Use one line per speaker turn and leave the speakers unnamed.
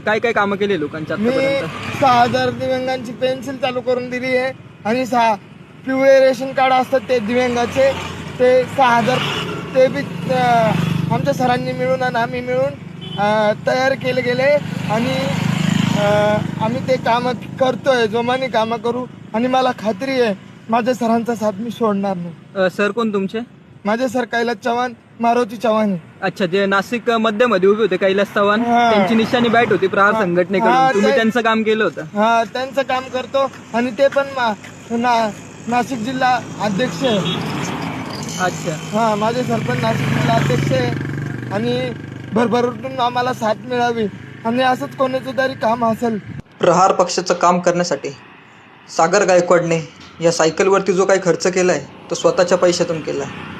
काय काय कामं केली लोकांच्या
मी सहा हजार दिव्यांगांची पेन्सिल चालू करून दिली आहे आणि सहा पिवळे रेशन कार्ड असतात ते दिव्यांगाचे. ते सहा हजार ते बी अं, आमच्या सरांनी मिळून आणि आम्ही मिळून अं, तयार केले गेले आणि अं, आम्ही ते कामं करतोय जोमाने कामं करू आणि मला खात्री आहे माझ्या सरांचा साथ मी सोडणार नाही.
अ, सर कोण तुमचे?
माझे सर कैलास चव्हाण मारुती चव्हाण.
अच्छा जे नाशिक मध्यमध्ये उभे होते कैलास चव्हाण
हा.
त्यांची निशाणी बॅट होती प्रहार
हा,
संघटनेकडून. तुम्ही
ते-
त्यांचं काम केलं होतं.
हा त्यांचं काम करतो आणि ते पण मा- ना- नाशिक जिल्हा अध्यक्ष आहे.
अच्छा.
हा माझे सरपंच नाशिक जिल्हा अध्यक्ष आहे. आणि भरभरून आम्हाला साथ मिळावी. आणि असंच कोणाचं तरी काम असेल.
प्रहार पक्षाचं काम करण्यासाठी सागर गायकवाडने या सायकलवरती जो काही खर्च केला आहे तो स्वतःच्या पैशातून केला आहे